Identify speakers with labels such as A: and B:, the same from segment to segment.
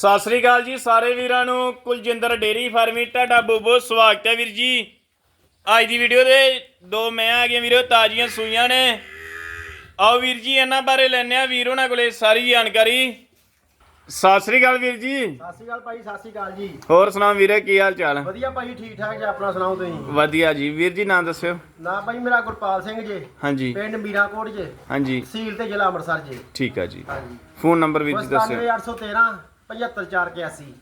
A: ਸਤਿ ਸ੍ਰੀ ਅਕਾਲ ਜੀ ਸਾਰੇ ਵੀਰਾਂ ਨੂੰ। ਕੁਲਜਿੰਦਰ ਡੇਰੀ ਫਾਰਮੀ ਬਹੁਤ ਬਹੁਤ ਸਵਾਗਤ ਹੈ ਵੀਰ ਜੀ। ਅੱਜ ਦੀ ਵੀਡੀਓ ਦੇ ਦੋ ਮੈਂ ਆ ਗਏ ਵੀਰੋ ਤਾਜ਼ੀਆਂ ਸੂਈਆਂ ਨੇ। ਆਓ ਵੀਰ ਜੀ ਇਹਨਾਂ ਬਾਰੇ ਲੈਣੇ ਆ ਵੀਰ ਉਹਨਾਂ ਕੋਲੇ ਸਾਰੀ ਜਾਣਕਾਰੀ। ਸਤਿ ਸ੍ਰੀ ਅਕਾਲ ਵੀਰ ਜੀ।
B: ਸਤਿ ਸ਼੍ਰੀ ਅਕਾਲ ਭਾਈ ਸਤਿ ਸ਼੍ਰੀ ਅਕਾਲ ਜੀ।
A: ਹੋਰ ਸੁਣਾਓ ਵੀਰੇ ਕੀ ਹਾਲ ਚਾਲ
B: ਵਧੀਆ ਭਾਈ ਠੀਕ ਠਾਕ ਜੀ ਆਪਣਾ ਸੁਣਾਓ ਤੁਸੀਂ?
A: ਵਧੀਆ ਜੀ। ਵੀਰ ਜੀ ਨਾਂ ਦੱਸਿਓ।
B: ਨਾ ਭਾਈ ਮੇਰਾ ਗੁਰਪਾਲ ਸਿੰਘ ਜੀ।
A: ਹਾਂਜੀ।
B: ਪਿੰਡ ਮੀਰਾਕੋਟ ਜੀ।
A: ਹਾਂਜੀ।
B: ਤਹਿਸੀਲ ਤੇ ਜ਼ਿਲ੍ਹਾ ਅੰਮ੍ਰਿਤਸਰ ਜੀ।
A: ਠੀਕ ਆ ਜੀ।
B: ਹਾਂਜੀ।
A: ਫੋਨ ਨੰਬਰ ਵੀਰ ਜੀ ਦੱਸਿਓ।
B: 97813 75481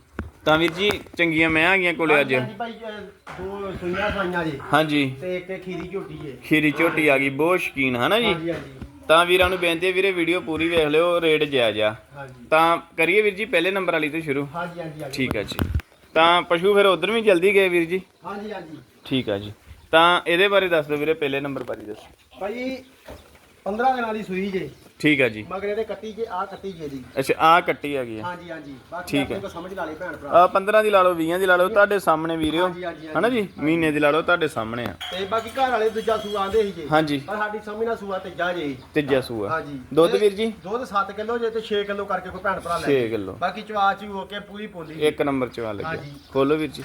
A: ਤਾਂ ਵੀਰ ਜੀ ਚੰਗੀਆਂ ਮੈਂ ਆ ਗਈਆਂ ਕੋਲੇ ਅੱਜ।
B: ਹਾਂਜੀ ਭਾਈ ਅਹ, ਦੋ ਸੂਈਆਂ ਸਵਾਈਆਂ ਜੀ।
A: ਹਾਂਜੀ।
B: ਤੇ ਇੱਕ ਖੀਰੀ ਝੋਟੀ ਜੀ।
A: ਖੀਰੀ ਝੋਟੀ ਆ ਗਈ ਬਹੁਤ ਸ਼ਕੀਨ ਹਨਾ ਜੀ?
B: ਹਾਂਜੀ ਹਾਂਜੀ।
A: ਤਾਂ ਵੀਰਾਂ ਨੂੰ ਬੇਨਤੀ ਹੈ ਵੀਰੇ ਵੀਡੀਓ ਪੂਰੀ ਵੇਖ ਲਿਓ ਰੇਟ ਜਾਇਜ਼ ਆ।
B: ਹਾਂਜੀ।
A: ਤਾਂ ਕਰੀਏ ਵੀਰ ਜੀ ਪਹਿਲੇ ਨੰਬਰ ਵਾਲੀ ਤੋਂ ਸ਼ੁਰੂ।
B: ਹਾਂਜੀ ਹਾਂਜੀ ਹਾਂਜੀ।
A: ਠੀਕ ਆ ਜੀ। ਤਾਂ ਪਸ਼ੂ ਫਿਰ ਉਧਰ ਵੀ ਜਲਦੀ ਗਏ ਵੀਰ ਜੀ?
B: ਹਾਂਜੀ ਹਾਂਜੀ।
A: ਠੀਕ ਆ ਜੀ। ਤਾਂ ਇਹਦੇ ਬਾਰੇ ਦੱਸ ਦਿਓ ਵੀਰੇ ਪਹਿਲੇ ਨੰਬਰ ਬਾਰੇ ਦੱਸੋ।
B: ਭਾਈ 15 ਦਿਨਾਂ ਦੀ ਸੂਈ ਜੀ।
A: ਠੀਕ ਆ ਜੀ।
B: ਮਗਰ ਇਹਦੇ ਕੱਟੀ ਜੇ ਆ ਕੱਟੀ ਜੇ ਦੀ।
A: ਅੱਛਾ ਆ ਕੱਟੀ ਆ ਗਈ ਆ।
B: ਹਾਂਜੀ ਹਾਂਜੀ। ਬਾਕੀ
A: ਠੀਕ
B: ਆਪਣੇ
A: ਹੈ।
B: ਕੋ ਸਮਝ ਲਾ ਲਈ ਭੈਣ ਭਰਾ।
A: ਆ 15 ਦੀ ਲਾ ਲਓ 20 ਦੀ ਲਾ ਲਓ ਤੁਹਾਡੇ ਸਾਹਮਣੇ ਵੀਰਿਓ।
B: ਹਾਂਜੀ, ਹਾਂਜੀ, ਹਾਂਜੀ।
A: ਹਨਾ ਜੀ? ਮਹੀਨੇ ਦੀ ਲਾ ਲਓ ਤੁਹਾਡੇ ਸਾਹਮਣੇ ਆ।
B: ਤੇ ਬਾਕੀ ਘਰ ਵਾਲੇ ਦੂਜਾ ਸੂਆ ਆਂਦੇ ਸੀ ਜੀ
A: ਹਾਂਜੀ।
B: ਪਰ ਸਾਡੀ ਸਮਝ ਨਾਲ ਸੂਆ ਤੇ ਜਾ। ਜੇ
A: ਤੀਜਾ ਸੂਆ।
B: ਹਾਂਜੀ।
A: ਦੁੱਧ ਵੀਰ ਜੀ?
B: ਦੁੱਧ 7 ਕਿਲੋ ਜੇ ਤੇ 6 ਕਿਲੋ ਕਰਕੇ ਕੋਈ ਭੈਣ ਭਰਾ ਲੈ
A: 6
B: ਜੇ।
A: ਕਿਲੋ।
B: ਬਾਕੀ ਚਵਾ ਚੂ ਹੋ ਕੇ ਪੂਰੀ ਪੋਲੀ
A: ਇੱਕ ਨੰਬਰ ਚ ਵਾ ਲੱਗਿਆ
B: ਹਾਂਜੀ।
A: ਖੋਲੋ ਵੀਰ ਜੀ।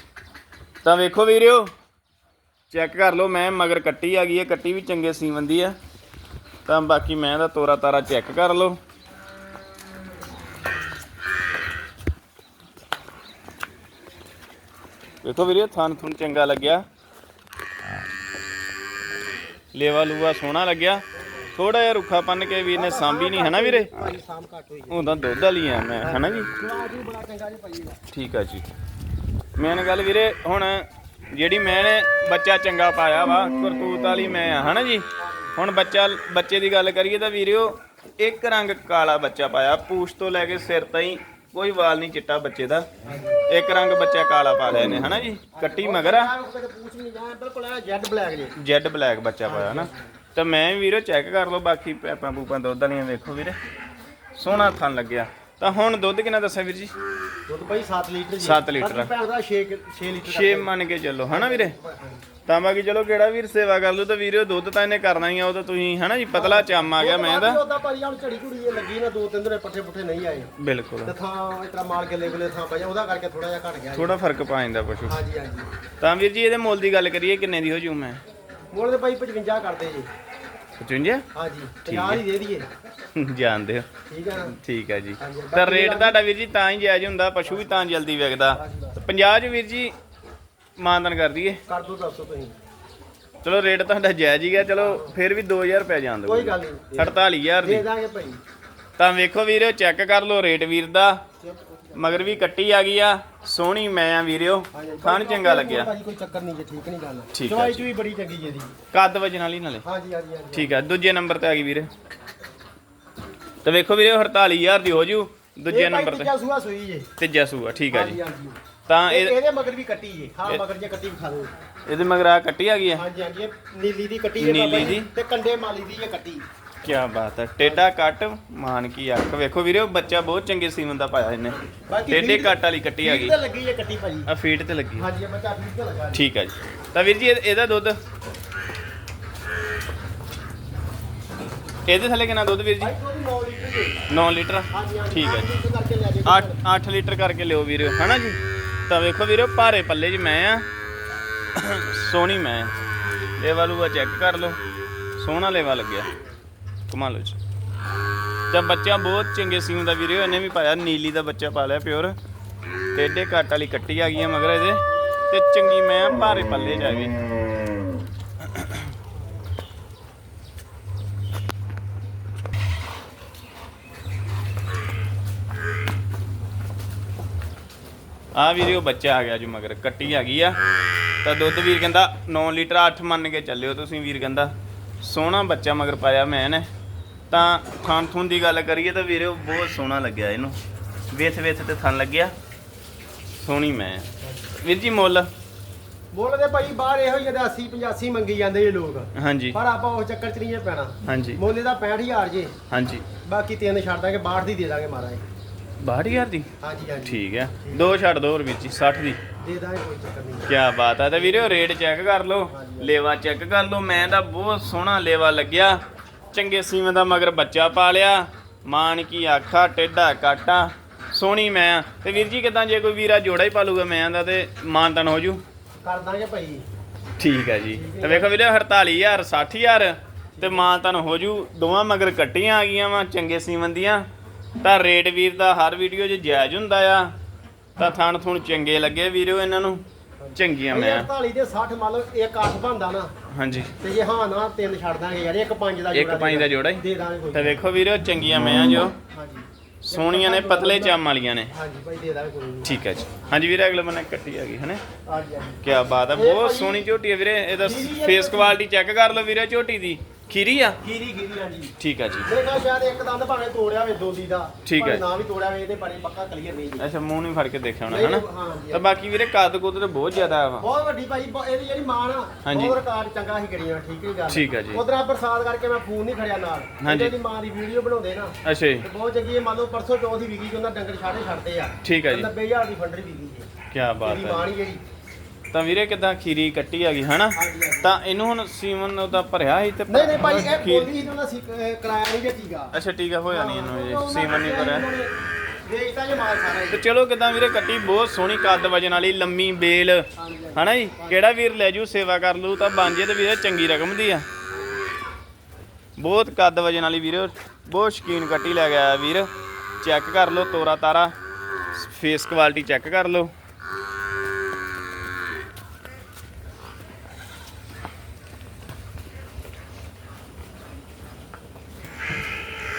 A: ਤਾਂ ਵੇਖੋ ਵੀਰਿਓ ਚੈੱਕ ਕਰ ਲਓ ਮੈਂ ਮਗਰ ਕੱਟੀ ਆ ਗਈ ਹੈ ਕੱਟੀ ਵੀ ਚੰਗੇ ਸੀਵਨ ਦੀ ਆ। ਤਾਂ ਬਾਕੀ ਮੈਂ ਦਾ ਤੋਰਾ ਤਾਰਾ ਚੈੱਕ ਕਰ ਲਓ। ਵੇਖੋ ਵੀਰਿਓ ਥਣ ਥੁਣ ਚੰਗਾ ਲੱਗਿਆ। ਲੇਵਾ ਲੂਆ ਸੋਹਣਾ ਲੱਗਿਆ। ਥੋੜਾ ਜਿਹਾ ਰੁੱਖਾ ਪੰਨ ਕੇ ਵੀਰ ਨੇ ਸਾਂਭੀ ਨਹੀਂ ਹਨਾ ਵੀਰੇ?
B: ਭਾਜੀ ਸਾਮ ਘੱਟ ਹੋਈ
A: ਉਹਦਾ ਦੁੱਧ ਵਾਲੀ ਆ ਮੈਂ ਹਨਾ ਜੀ? ਠੀਕ ਆ ਜੀ। ਮੇਨ ਗੱਲ ਵੀਰੇ, ਹੁਣ ਜਿਹੜੀ ਮੈਂ ਨੇ ਬੱਚਾ ਚੰਗਾ ਪਾਇਆ ਵਾ, ਕਰਤੂਤ ਵਾਲੀ ਮੈਂ ਆ ਹਨਾ ਜੀ? ਹੁਣ ਬੱਚਾ, ਬੱਚੇ ਦੀ ਗੱਲ ਕਰੀਏ ਤਾਂ ਵੀਰਿਓ, ਇੱਕ ਰੰਗ ਕਾਲਾ ਬੱਚਾ ਪਾਇਆ, ਪੂਛ ਤੋਂ ਲੈ ਕੇ ਸਿਰ ਤਾਈਂ, ਕੋਈ ਵਾਲ ਨਹੀਂ ਚਿੱਟਾ ਬੱਚੇ ਦਾ। ਇੱਕ ਰੰਗ ਬੱਚਾ ਕਾਲਾ ਪਾ ਲਿਆ ਨੇ ਹਨਾ ਜੀ? ਕੱਟੀ ਮਗਰ ਆ?
B: ਆਹ ਨਹੀਂ ਜਾ ਬਿਲਕੁਲ ਜੈਡ ਬਲੈਕ ਜੀ
A: ਜੈਡ ਬਲੈਕ ਬੱਚਾ ਪਾਇਆ ਨਾ ਤਾਂ ਮੈਂ ਵੀ ਵੀਰੋ ਚੈੱਕ ਕਰ ਲਓ, ਬਾਕੀ ਪੈਪਾਂ ਪੂਪਾਂ ਦੁੱਧ ਵਾਲੀਆਂ ਵੇਖੋ ਵੀਰੇ। ਸੋਹਣਾ ਥਣ ਲੱਗਿਆ। ਤਾਂ ਹੁਣ ਦੁੱਧ ਕਿੰਨਾ ਦੱਸਿਆ ਵੀਰ ਜੀ?
B: ਦੁੱਧ ਭਾਈ 7 ਲੀਟਰ ਜੀ।
A: ਸੱਤ ਲੀਟਰ।
B: ਬਾਕੀ ਭੈਣ ਦਾ 6 6 ਲੀਟਰ
A: 6 ਮੰਨ ਕੇ ਚੱਲੋ ਹਨਾ ਵੀਰੇ? ਤਾਂ ਬਾਕੀ ਚਲੋ ਕਿਹੜਾ ਵੀਰ ਸੇਵਾ ਕਰ ਲੂ ਤਾਂ ਵੀਰੇ ਦੁੱਧ ਤਾਂ ਇਹਨੇ ਕਰਨਾ ਹੀ ਆ ਉਹ ਤਾਂ ਤੁਸੀਂ ਹਨਾ ਜੀ ਪਤਲਾ ਚੰਮ ਆ ਗਿਆ ਮੈਂ ਦਾ
B: ਉਹਦਾ ਭਾਈ ਹੁਣ ਝੜੀ ਘੁੜੀ ਇਹ ਲੱਗੀ ਨਾ ਦੋ ਤਿੰਨ ਦਿਨ ਪੱਠੇ ਪੁੱਠੇ ਨਹੀਂ ਆਏ।
A: ਬਿਲਕੁਲ।
B: ਤੇ ਥਾਂ ਇਤਰਾ ਮਾਲ ਕੇ ਲੈਵਲੇ ਥਾਂ ਪਈ ਉਹਦਾ ਕਰਕੇ ਥੋੜਾ ਜਿਹਾ ਘਟ ਗਿਆ ਜੀ।
A: ਥੋੜਾ ਫ਼ਰਕ ਪਾ ਜਾਂਦਾ ਪਸ਼ੂ।
B: ਹਾਂਜੀ ਹਾਂਜੀ।
A: ਤਾਂ ਵੀਰ ਜੀ ਇਹਦੇ ਮੁੱਲ ਦੀ ਗੱਲ ਕਰੀਏ ਕਿੰਨੇ ਦੀ ਹੋ ਜੂ ਮੈਂ?
B: ਮੁੱਲ ਦੇ ਭਾਈ 55 ਕਰਦੇ ਜੀ।
A: 55
B: ਹਾਂਜੀ 50 ਹੀ। ਦੇ ਦਈਏ।
A: ਜਾਣਦੇ ਹੋ।
B: ਠੀਕ ਹੈ ਨਾ
A: ਠੀਕ ਹੈ ਜੀ।
B: ਹਾਂਜੀ,
A: ਤਾਂ ਰੇਟ ਤੁਹਾਡਾ ਵੀਰ ਜੀ ਤਾਂ ਹੀ ਜਾਇਜ਼ ਹੁੰਦਾ ਪਸ਼ੂ ਵੀ ਤਾਂ ਜਲਦੀ ਵਿਕਦਾ। 50 ਚ ਵੀਰ ਜੀ ਮਾਨਦਨ ਕਰ ਦਈਏ।
B: ਕਰ ਦੋ ਦੱਸੋ ਤੁਸੀਂ।
A: ਚਲੋ ਰੇਟ ਤੁਹਾਡਾ ਜਾਇਜ਼ ਹੀ ਗਿਆ ਚਲੋ ਫਿਰ ਵੀ 2000 ਰੁਪਏ ਜਾਣ ਦਿਓ
B: ਕੋਈ ਗੱਲ ਨਹੀਂ।
A: 48000
B: ਦੇ।
A: ਦੀ
B: ਦਾਂਗੇ ਭਾਈ।
A: ਤਾਂ ਵੇਖੋ ਵੀਰਿਓ ਚੈੱਕ ਕਰ ਲਓ ਰੇਟ ਵੀਰ ਦਾ। ਮਗਰ ਵੀ ਕੱਟੀ ਆ ਗਈ ਆ। ਸੋਹਣੀ ਮੈਂ ਆ ਵੀਰਿਓ। ਖਾਣ ਚੰਗਾ ਲੱਗਿਆ।
B: ਭਾਜੀ ਕੋਈ ਚੱਕਰ ਨਹੀਂ ਜੇ ਠੀਕ ਨਹੀਂ ਗੱਲ।
A: ਠੀਕ ਆ
B: ਚਵਾਈ
A: ਜੀ।
B: ਚ ਵੀ ਬੜੀ ਚੰਗੀ ਜੇ ਦੀ
A: ਕੱਦ ਵਜਨ ਵਾਲੀ ਨਾਲੇ।
B: ਹਾਂਜੀ ਹਾਂਜੀ ਹਾਂਜੀ।
A: ਠੀਕ ਆ ਦੂਜੇ ਨੰਬਰ ਤੇ ਆ ਗਈ ਵੀਰੇ। ਤਾਂ ਵੇਖੋ ਵੀਰੇ 48000 ਦੀ ਹੋ ਜੂ ਦੂਜੇ ਨੰਬਰ ਤੇ।
B: ਸੂਆ ਸੂਈ ਜੇ।
A: ਤੀਜਾ ਸੂਆ ਠੀਕ ਆ ਜੀ।
B: ਹਾਂਜੀ
A: ਤਾਂ
B: ਇਹ-
A: ਇਹ
B: ਇਹਦੇ ਮਗਰ ਵੀ ਕੱਟੀ ਜੇ। ਹਾਂ ਮਗਰ ਜੇ ਕੱਟੀ ਵਿਖਾ ਦਿਓ
A: ਇਹਦੇ ਮਗਰ ਆ ਕੱਟੀ ਆ ਗਈ ਹੈ
B: ਹਾਂਜੀ ਹਾਂਜੀ ਇਹ ਨੀਲੀ ਦੀ ਕੱਟੀ ਜੇ
A: ਨੀਲੀ
B: ਬਾਬਾ
A: ਦੀ?
B: ਜੀ ਤੇ ਕੰਡੇ ਮਾਲੀ ਦੀ ਇਹ ਕੱਟੀ।
A: ਕੀ ਬਾਤ ਹੈ। ਟੇਡਾ ਕੱਟ ਮਾਨ ਕੀ ਅੱਖ। ਵੇਖੋ ਵੀਰੇ ਉਹ ਬੱਚਾ ਬਹੁਤ ਚੰਗੇ ਸੀਮਨ ਦਾ ਪਾਇਆ ਇਹਨੇ।
B: ਬਾਕੀ
A: ਟੇਡੇ ਕੱਟ ਵਾਲੀ ਕੱਟੀ ਆ ਗਈ।
B: ਤੇ ਲੱਗੀ ਜੇ ਕੱਟੀ ਭਾਜੀ।
A: ਆ ਫੀਟ ਤੇ ਲੱਗੀ।
B: ਹਾਂਜੀ ਇਹ ਬੱਚਾ ਫੀਡ ਤੇ ਲੱਗਾ। ਜੀ।
A: ਠੀਕ ਹੈ ਜੀ। ਤਾਂ ਵੀਰ ਜੀ ਇਹ- ਇਹਦਾ ਦੁੱਧ? ਇਹਦੇ ਥੱਲੇ ਕਿੰਨਾ ਦੁੱਧ ਵੀਰ ਜੀ?
B: ਭਾਈ ਕੋਈ 9 ਲੀਟਰ ਜੀ
A: 9 ਲੀਟਰ?
B: ਹਾਂਜੀ ਹਾਂਜੀ
A: ਠੀਕ ਹੈ ਜੀ।
B: ਲੀਟਰ ਕਰਕੇ ਲੈ ਜਾਓ
A: 8 8 ਲੀਟਰ ਕਰਕੇ ਲਿਓ ਵੀਰੇ ਹਨਾ ਜੀ? ਤਾਂ ਵੇਖੋ ਵੀਰੇ ਭਾਰੇ ਪੱਲੇ 'ਚ ਮੈਂ ਆ। ਸੋਹਣੀ ਮੈਂ। ਲੇਵਾ ਲੂਆ ਚੈੱਕ ਕਰ ਲਓ। ਸੋਹਣਾ ਲੇਵਾ ਲੱਗਿਆ। ਕਮਾਲ ਜੀ ਤਾਂ ਬੱਚਾ ਬਹੁਤ ਚੰਗੇ ਸੀਮ ਦਾ ਵੀਰੇ ਇਹਨੇ ਵੀ ਪਾਇਆ, ਨੀਲੀ ਦਾ ਬੱਚਾ ਪਾ ਲਿਆ ਪਿਓਰ। ਟੇਡੇ ਕੱਟ ਵਾਲੀ ਕੱਟੀ ਆ ਗਈ ਹੈ ਮਗਰ ਇਹਦੇ। ਤੇ ਚੰਗੀ ਮੈਂ ਭਾਰੇ ਪੱਲੇ 'ਚ ਆ ਗਈ। ਆ ਵੀਰੇ ਉਹ ਬੱਚਾ ਆ ਗਿਆ ਜੀ ਮਗਰ, ਕੱਟੀ ਆ ਗਈ ਆ। ਤਾਂ ਦੁੱਧ ਵੀਰ ਕਹਿੰਦਾ 9 ਲੀਟਰ 8 ਮੰਨ ਕੇ ਚੱਲਿਓ ਤੁਸੀਂ ਵੀਰ ਕਹਿੰਦਾ। ਸੋਹਣਾ ਬੱਚਾ ਮਗਰ ਪਾਇਆ ਮੈਂ ਨੇ ਤਾਂ ਥਣ ਥੁਣ ਦੀ ਗੱਲ ਕਰੀਏ ਤਾਂ ਵੀਰੇ ਉਹ ਬਹੁਤ ਸੋਹਣਾ ਲੱਗਿਆ ਇਹਨੂੰ। ਵੇਥ ਵੇਥ ਤੇ ਥਣ ਲੱਗਿਆ। ਸੋਹਣੀ ਮੈਂ। ਵੀਰ ਜੀ ਮੁੱਲ?
B: ਬੋਲਦੇ ਭਾਈ ਬਾਹਰ ਇਹੋ ਜਿਹੇ 80 85 ਮੰਗੀ ਜਾਂਦੇ ਇਹ ਲੋਕ।
A: ਹਾਂਜੀ।
B: ਪਰ ਆਪਾਂ ਉਸ ਚੱਕਰ ਚ ਨਹੀਂ ਜੇ ਪੈਣਾ।
A: ਹਾਂਜੀ।
B: ਮੁੱਲ ਦਾ 65000 ਜੇ।
A: ਹਾਂਜੀ।
B: ਬਾਕੀ ਤਿੰਨ ਛੱਡ ਦਾਂਗੇ 62 ਦੀ ਦੇ ਦਾਂਗੇ ਮਹਾਰਾਜ।
A: 62000 ਦੀ?
B: ਹਾਂਜੀ ਹਾਂਜੀ।
A: ਠੀਕ ਹੈ ਦੋ ਛੱਡ ਦੋ ਹੋਰ ਵੀਰ ਜੀ 60 ਦੀ।
B: ਦੇ ਦਾਂਗੇ ਕੋਈ ਚੱਕਰ ਨਹੀਂ।
A: ਕਿਆ ਬਾਤ ਹੈ ਤੇ ਵੀਰੇ ਰੇਟ ਚੈੱਕ ਕਰ ਲਓ। ਲੇਵਾ ਚੈੱਕ ਕਰ ਲਓ। ਮੈਂ ਦਾ ਬਹੁਤ ਸੋਹਣਾ ਲੇਵਾ ਲੱਗਿਆ। ਚੰਗੇ ਸੀਮੇ ਦਾ ਮਗਰ ਬੱਚਾ ਪਾ ਲਿਆ। ਮਾਨ ਕੀ ਆਖਾ ਟੇਡਾ ਕਾਟਾ। ਸੋਹਣੀ ਮੈਂ ਤੇ ਵੀਰ ਜੀ ਕਿਦਾਂ ਜੇ ਕੋਈ ਵੀਰਾ ਜੋੜਾ ਹੀ ਪਾਲੂਗਾ ਮੈਂ ਦਾ ਤੇ ਮਾਨਤਨ ਹੋ ਜੂ?
B: ਕਰ ਦਾਂਗੇ ਭਾਈ।
A: ਠੀਕ ਹੈ ਜੀ। ਤੇ ਵੇਖੋ ਵੀਰੇ 48000 60000 ਤੇ ਮਾਨਤਨ ਹੋ ਜੂ। ਦੋਵਾਂ ਮਗਰ ਕੱਟੀਆਂ ਆ ਗਈਆਂ ਵਾ ਚੰਗੇ ਸੀਮਨ ਦੀਆਂ। ਤਾਂ ਰੇਟ ਵੀਰ ਦਾ ਹਰ ਵੀਡੀਓ 'ਚ ਜਾਇਜ਼ ਹੁੰਦਾ ਆ। ਤਾਂ ਥਣ ਥੁਣ ਚੰਗੇ ਲੱਗੇ ਵੀਰੋ ਇਹਨਾਂ ਨੂੰ। ਚੰਗੀਆਂ ਮੈਂ।
B: 48 ਦੇ 60 ਮੰਨ ਲਓ ਇੱਕ 8 ਬਣਦਾ ਨਾ।
A: ਹਾਂਜੀ।
B: ਤੇ ਜੇ ਹਾਂ ਨਾ ਤਿੰਨ ਛੱਡ ਦਾਂਗੇ ਯਾਰ ਇੱਕ 5 ਦਾ
A: ਇੱਕ ਪੰਜ ਦਾ ਜੋੜਾ ਹੀ।
B: ਦੇ ਦਾਂਗੇ
A: ਤੇ ਵੇਖੋ ਵੀਰੋ ਚੰਗੀਆਂ ਮੈਂ ਜੋ।
B: ਹਾਂਜੀ।
A: ਸੋਹਣੀਆਂ ਨੇ ਪਤਲੇ ਚਮ ਵਾਲੀਆਂ ਨੇ।
B: ਹਾਂਜੀ ਭਾਈ ਦੇ ਦਾਂਗੇ ਕੋਈ ਨਹੀਂ।
A: ਠੀਕ ਹੈ ਜੀ। ਹਾਂਜੀ ਵੀਰੇ ਅਗਲੇ ਬੰਨੇ ਕੱਟੀ ਆ ਗਈ ਹਨੇ?
B: ਹਾਂਜੀ
A: ਕੀ ਬਾਤ ਹੈ ਬਹੁਤ ਸੋਹਣੀ ਝੋਟੀ ਹੈ ਵੀਰੇ। ਇਹਦਾ ਫੇਸ। ਕੁਆਲਿਟੀ ਚੈੱਕ ਕਰ ਲਓ ਵੀਰੇ ਝੋਟੀ ਦੀ। ਖੀਰੀ ਆ?
B: ਗੀਰੀ ਗੀਰੀ ਹਾਂਜੀ।
A: ਠੀਕ ਹੈ ਜੀ।
B: ਮੇਰੇ ਖਿਆਲ ਸ਼ਾਇਦ ਇੱਕ ਦੰਦ ਭਾਵੇਂ ਤੋੜਿਆ ਹੋਵੇ ਦੋਦੀ। ਦਾ
A: ਠੀਕ ਹੈ।
B: ਭਾਵੇਂ ਨਾ ਵੀ ਤੋੜਿਆ ਹੋਵੇ ਇਹਦੇ ਬਾਰੇ ਪੱਕਾ ਕਲੀਅਰ ਨਹੀਂ ਜੀ।
A: ਅੱਛਾ ਮੂੰਹ ਨਹੀਂ ਫੜ ਕੇ ਦੇਖਿਆ ਹੋਣਾ
B: ਨਹੀਂ,
A: ਹਨਾ?
B: ਹਾਂ ਜੀ,
A: ਤਾਂ ਬਾਕੀ ਵੀਰੇ ਕੱਦ ਕੁੱਦ ਤੇ ਬਹੁਤ ਜ਼ਿਆਦਾ ਵਾ।
B: ਬਹੁਤ ਵੱਡੀ ਭਾਈ ਇਹਦੀ ਜਿਹੜੀ ਮਾਂ ਨਾ
A: ਹਾਂਜੀ।
B: ਰਿਕਾਰਡ ਚੰਗਾ ਹੀ ਕਰੀਆਂ ਠੀਕ ਹੈ ਗੱਲ
A: ਠੀਕ ਹੈ ਜੀ।
B: ਉਧਰ ਆ ਬਰਸਾਤ ਕਰਕੇ ਮੈਂ ਫੋਨ ਨਹੀਂ ਖੜਿਆ ਨਾਲ।
A: ਹਾਂਜੀ।
B: ਇਹਦੀ ਮਾਂ ਦੀ ਵੀਡੀਓ ਬਣਾਉਂਦੇ ਨਾ
A: ਅੱਛਾ ਜੀ।
B: ਤੇ ਬਹੁਤ ਚੰਗੀ ਹੈ ਮੰਨ ਲਓ ਪਰਸੋਂ ਚੌਥ ਦੀ ਵਿਕੀ ਕਿ ਉਹਨਾਂ ਡੰਗਰ ਛਾੜੇ ਛੱਡਦੇ ਆ।
A: ਠੀਕ ਹੈ ਜੀ।
B: 90000 ਦੀ ਫੰਡਰੀ ਵਿਕੀ ਜੀ
A: ਕੀ ਬਾਤ
B: ਇਹਦੀ ਮਾਂ
A: ਹੈ
B: ਨਹੀਂ ਜਿਹੜੀ।
A: ਤਾਂ ਵੀਰੇ ਕਿਦਾਂ ਖੀਰੀ ਕੱਟੀ ਆ ਗਈ ਹਨਾ? ਤਾਂ ਇਹਨੂੰ ਹੁਣ ਸੀਮਨ ਉਹਦਾ ਭਰਿਆ ਸੀ ਤੇ
B: ਨਹੀਂ ਨਹੀਂ ਭਾਈ ਇਹ
A: ਖੀਰ-
B: ਬੋਲੀ ਸੀ ਅਹ ਕਰਾਇਆ ਨਹੀਂ ਜੀਗਾ
A: ਅੱਛਾ ਠੀਕ ਆ ਹੋਇਆ ਨਹੀਂ ਇਹਨੂੰ ਇਹ ਸੀਮਨ ਨਹੀਂ ਭਰਿਆ।
B: ਦੇਖਦਾ ਜੇ ਮਾਲ ਸਾਰਾ
A: ਤੇ ਚਲੋ ਕਿਦਾਂ ਵੀਰੇ ਕੱਟੀ ਬਹੁਤ ਸੋਹਣੀ ਕੱਦ ਵਜਨ ਵਾਲੀ ਲੰਮੀ ਬੇਲ।
B: ਹਾਂਜੀ।
A: ਹਨਾ ਜੀ? ਕਿਹੜਾ ਵੀਰ ਲੈ ਜੂ ਸੇਵਾ ਕਰ ਲੂ ਤਾਂ ਬਣ ਜੇ ਤੇ ਵੀਰੇ ਚੰਗੀ ਰਕਮ ਦੀ ਆ। ਬਹੁਤ ਕੱਦ ਵਜਨ ਵਾਲੀ ਵੀਰ ਬਹੁਤ ਸ਼ਕੀਨ ਕੱਟੀ ਲੈ ਗਿਆ ਵੀਰ। ਚੈੱਕ ਕਰ ਲਓ ਤੋਰਾ ਤਾਰਾ ਫੇਸ ਕੁਆਲਿਟੀ ਚੈੱਕ ਕਰ ਲਓ।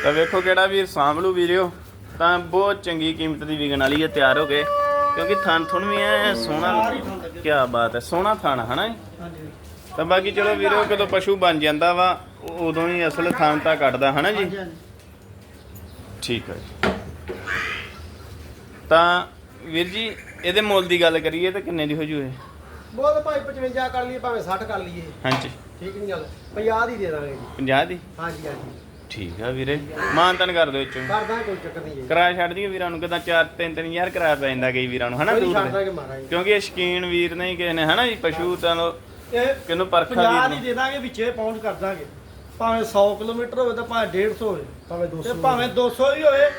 A: ਤਾਂ ਵੇਖੋ ਕਿਹੜਾ ਵੀਰ ਸਾਂਭ ਲੂ ਵੀਰਿਓ। ਤਾਂ ਬਹੁਤ ਚੰਗੀ ਕੀਮਤ ਦੀ ਵਿਕਣ ਵਾਲੀ ਹੈ ਤਿਆਰ ਹੋ ਗਏ ਕਿਉਂਕਿ ਥਣ ਥੁਣ ਵੀ ਐ ਸੋਹਣਾ ਕੀ ਬਾਤ ਹੈ ਸੋਹਣਾ ਥਣ ਹਨਾ?
B: ਹਾਂਜੀ
A: ਤਾਂ ਬਾਕੀ ਚਲੋ ਵੀਰੋ ਕਦੋਂ ਪਸ਼ੂ ਬਣ ਜਾਂਦਾ ਵਾ ਉਦੋਂ ਹੀ ਅਸਲ ਥਣ ਤਾਂ ਕੱਢਦਾ ਹਨਾ ਜੀ? ਠੀਕ ਹੈ ਜੀ। ਤਾਂ ਵੀਰ ਜੀ ਇਹਦੇ ਮੁੱਲ ਦੀ ਗੱਲ ਕਰੀਏ ਤਾਂ ਕਿੰਨੇ ਦੀ ਹੋ ਜੂ ਇਹ
B: ਬਹੁਤ ਭਾਈ 55 ਕਰ ਲਈਏ ਭਾਵੇਂ 60 ਕਰ ਲਈਏ।
A: ਹਾਂਜੀ।
B: ਠੀਕ ਨਹੀਂ ਗੱਲ 50 ਦੀ ਦੇ ਦਾਂਗੇ ਜੀ।
A: 50 ਦੀ?
B: ਹਾਂਜੀ ਹਾਂਜੀ।
A: ਠੀਕ ਆ ਵੀਰੇ। ਮਾਨਤਨ ਕਰ ਦਿਓ ਵਿੱਚੋਂ।
B: ਕਰਦਾ ਕੋਈ ਚੱਕਰ ਨਹੀਂ ਜੀ।
A: ਕਿਰਾਇਆ ਛੱਡ ਦਈਏ ਵੀਰਾਂ ਨੂੰ ਕਿਦਾਂ 4 3 3 ਹਜ਼ਾਰ ਕਿਰਾਇਆ ਪੈ ਜਾਂਦਾ ਕਈ ਵੀਰਾਂ ਨੂੰ ਹਨਾ ਦੂਰ ਦੇ। ਕਿਉਂਕਿ ਇਹ ਸ਼ਕੀਨ ਵੀਰ ਨਹੀਂ ਕਿਸੇ ਨੇ ਹਨਾ ਜੀ ਪਸ਼ੂ ਤਾਂ ਲੋ-
C: ਇਹ
A: ਕਿਹਨੂੰ ਪਰਖਾ
C: 50
A: ਵੀਰ
C: ਦੀ
A: ਨੂੰ?
C: ਦੇ ਦਾਂਗੇ ਵਿੱਚੇ ਪਹੁੰਚ ਕਰ ਦਾਂਗੇ। ਭਾਵੇਂ 100 ਕਿਲੋਮੀਟਰ ਹੋਵੇ ਤਾਂ ਭਾਵੇਂ 150 ਹੋਵੇ।
B: ਭਾਵੇਂ
C: ਤੇ
B: 200
C: ਭਾਵੇਂ 200 ਵੀ ਹੋਵੇ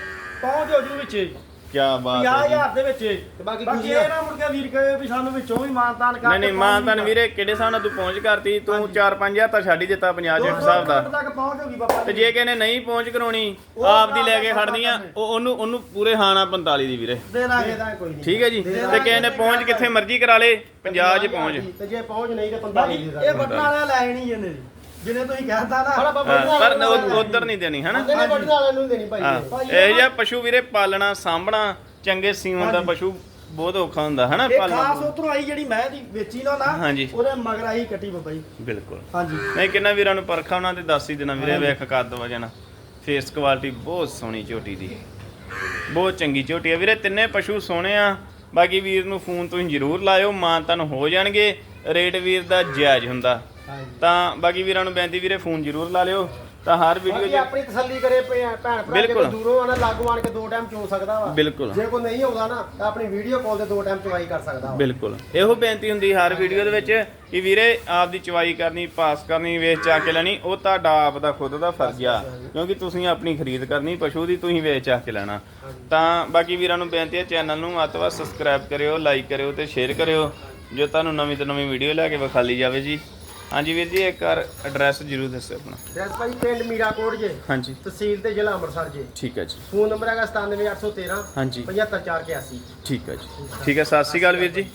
C: ਪਹੁੰਚ ਹੋ ਜੂ ਵਿੱਚੇ।
A: ਕੀ ਬਾਤ ਹੈ ਜੀ।
C: 50000 ਦੇ ਵਿੱਚੇ।
B: ਤੇ ਬਾਕੀ
C: ਬਾਕੀ
B: ਖੁਸ਼ੀਆਂ-
C: ਇਹ ਨਾ ਮੁੜ ਕੇ ਵੀਰ ਕਹੇ ਵੀ ਸਾਨੂੰ ਵਿੱਚੋਂ ਵੀ ਮਾਨਤਾਨ ਕਰ
A: ਨਹੀਂ ਨਹੀਂ ਮਾਨਤਨ ਵੀਰੇ ਕਿਹੜੇ ਹਿਸਾਬ ਨਾਲ ਤੂੰ ਪਹੁੰਚ ਕਰਤੀ? ਤੂੰ 4 ਹਜ਼ਾਰ ਤਾਂ ਛੱਡ ਹੀ ਦਿੱਤਾ 50 ਦੇ ਹਿਸਾਬ ਦਾ।
C: ਤੱਕ ਪਹੁੰਚ ਹੋਗੀ ਬਾਬਾ
A: ਤੇ ਜੇ। ਕਿਸੇ ਨੇ ਨਹੀਂ ਪਹੁੰਚ ਕਰਾਉਣੀ ਆਪ ਦੀ ਲੈ ਕੇ। ਉਹ ਉਹਨੂੰ ਉਹਨੂੰ ਪੂਰੇ ਹਾਣਾ 45 ਦੀ ਵੀਰੇ।
C: ਦੇ
B: ਕੋਈ ਨਹੀਂ।
A: ਠੀਕ ਹੈ ਜੀ? ਤੇ। ਕਿਸੇ ਨੇ ਪਹੁੰਚ ਕਿੱਥੇ ਮਰਜ਼ੀ ਕਰਾ ਲੇ 50 'ਚ ਪਹੁੰਚ।
B: ਤੇ ਜੇ ਪਹੁੰਚ ਨਹੀਂ ਤੇ 45
C: ਬਾਕੀ
B: ਦੇ
C: ਇਹ ਵਾਲਿਆਂ ਲੈ ਨਹੀਂ ਇਹਨੇ। ਜਿਹਨੇ ਤੁਸੀਂ ਕਹਿਤਾ
B: ਪਰ
C: ਨਾ
A: ਹਾਂ, ਉਧਰ ਨਹੀਂ ਦੇਣੀ ਹਨਾ?
B: ਉਹਦੇ ਨੇ ਵੱਢਣ ਵਾਲਿਆਂ ਨੂੰ ਦੇਣੀ ਭਾਈ।
A: ਹਾਂ
B: ਇਹ।
A: ਜਿਹਾ ਪਸ਼ੂ ਵੀਰੇ ਪਾਲਣਾ ਸਾਂਭਣਾ ਚੰਗੇ ਸੀਮਨ ਦਾ
C: ਹਾਂਜੀ।
A: ਪਸ਼ੂ ਬਹੁਤ ਔਖਾ ਹੁੰਦਾ ਹਨਾ
C: ਇਹ ਖਾਸ
A: ਪਾਲਣਾ
C: ਉਧਰੋਂ ਆਈ ਜਿਹੜੀ ਮੈਂ ਦੀ ਵੇਚੀ ਨਾ ਨਾ
A: ਹਾਂਜੀ।
C: ਉਹਦੇ ਮਗਰ ਆਈ ਕੱਟੀ ਬਾਬਾ ਜੀ।
A: ਬਿਲਕੁਲ।
C: ਹਾਂਜੀ।
A: ਨਹੀਂ ਕਿੰਨਾ ਵੀਰਾਂ ਨੂੰ ਪਰਖਾ ਉਹਨਾਂ ਤੇ ਦੱਸ ਹੀ ਦੇਣਾ ਵੀਰੇ ਵੇਖ ਕੱਦ ਵਜਨ। ਫੇਸ ਕੁਆਲਿਟੀ ਬਹੁਤ ਸੋਹਣੀ ਝੋਟੀ ਦੀ। ਬਹੁਤ ਚੰਗੀ ਝੋਟੀ ਆ। ਵੀਰੇ ਤਿੰਨੇ ਪਸ਼ੂ ਸੋਹਣੇ ਆ। ਬਾਕੀ ਵੀਰ ਨੂੰ ਫੋਨ ਤੁਸੀਂ ਜ਼ਰੂਰ ਲਾਇਓ ਮਾਨ ਤਨ ਹੋ ਜਾਣਗੇ। ਰੇਟ ਵੀਰ ਦਾ ਜਾਇਜ਼ ਹੁੰਦਾ। ਤਾਂ ਬਾਕੀ ਵੀਰਾਂ ਨੂੰ ਬੇਨਤੀ ਵੀਰੇ ਫੋਨ ਜ਼ਰੂਰ ਲਾ ਲਿਓ। ਤਾਂ ਹਰ ਵੀਡੀਓ 'ਚ
B: ਆਪਣੀ ਤਸੱਲੀ ਕਰੇ ਭੈਣ ਭਰਾ ਜੇ ਦੂਰੋਂ ਆਣਾ ਲਾਗੂ ਆਣ ਕੇ ਦੋ ਟਾਈਮ ਚੋ ਸਕਦਾ ਵਾ।
A: ਬਿਲਕੁਲ।
B: ਜੇ ਕੋਈ ਨਹੀਂ ਆਉਂਦਾ ਨਾ ਤਾਂ ਆਪਣੀ ਵੀਡੀਓ ਕਾਲ ਤੇ ਦੋ ਟਾਈਮ ਚਵਾਈ ਕਰ ਸਕਦਾ ਵਾ।
A: ਬਿਲਕੁਲ। ਇਹੋ ਬੇਨਤੀ ਹੁੰਦੀ ਹਰ ਵੀਡੀਓ ਦੇ ਵਿੱਚ ਕਿ ਵੀਰੇ ਆਪ ਦੀ ਚਵਾਈ ਕਰਨੀ ਪਾਸ ਕਰਨੀ ਵੇਚ ਚਾ ਕੇ ਲੈਣੀ ਉਹ ਤੁਹਾਡਾ ਆਪ ਦਾ ਖੁਦ ਦਾ ਫਰਜ਼ ਆ। ਕਿਉਂਕਿ ਤੁਸੀਂ ਆਪਣੀ ਖਰੀਦ ਕਰਨੀ ਪਸ਼ੂ ਦੀ ਤੁਸੀਂ ਵੇਚ ਚਾ ਕੇ ਲੈਣਾ। ਤਾਂ ਬਾਕੀ ਵੀਰਾਂ ਨੂੰ ਬੇਨਤੀ ਹੈ ਚੈਨਲ ਨੂੰ ਵੱਧ ਸਬਸਕ੍ਰਾਈਬ ਕਰਿਓ ਲਾਈਕ ਕਰਿਓ ਤੇ ਸ਼ੇਅਰ ਕਰਿਓ। ਜੋ ਤੁਹਾਨੂੰ ਨਵੀਂ ਤੋਂ ਨਵੀਂ ਵੀਡੀਓ ਲੈ ਕੇ ਵਿਖਾਲੀ ਜਾਵੇ ਜੀ। ਹਾਂਜੀ ਵੀਰ ਜੀ ਇੱਕ ਵਾਰ ਐਡਰੈਸ ਜ਼ਰੂਰ ਦੱਸੋ ਆਪਣਾ।
B: ਡਰੈਸ ਭਾਈ ਪਿੰਡ ਮੀਰਾਕੋਟ ਜੇ।
A: ਹਾਂਜੀ।
B: ਤਹਿਸੀਲ ਤੇ ਜ਼ਿਲ੍ਹਾ ਅੰਮ੍ਰਿਤਸਰ ਜੇ।
A: ਠੀਕ ਹੈ ਜੀ।
B: ਫੋਨ ਨੰਬਰ ਹੈਗਾ 97813
A: ਹਾਂਜੀ।
B: 75481
A: ਠੀਕ ਹੈ ਜੀ। ਠੀਕ ਹੈ ਸਤਿ ਸ਼੍ਰੀ ਅਕਾਲ ਵੀਰ ਜੀ।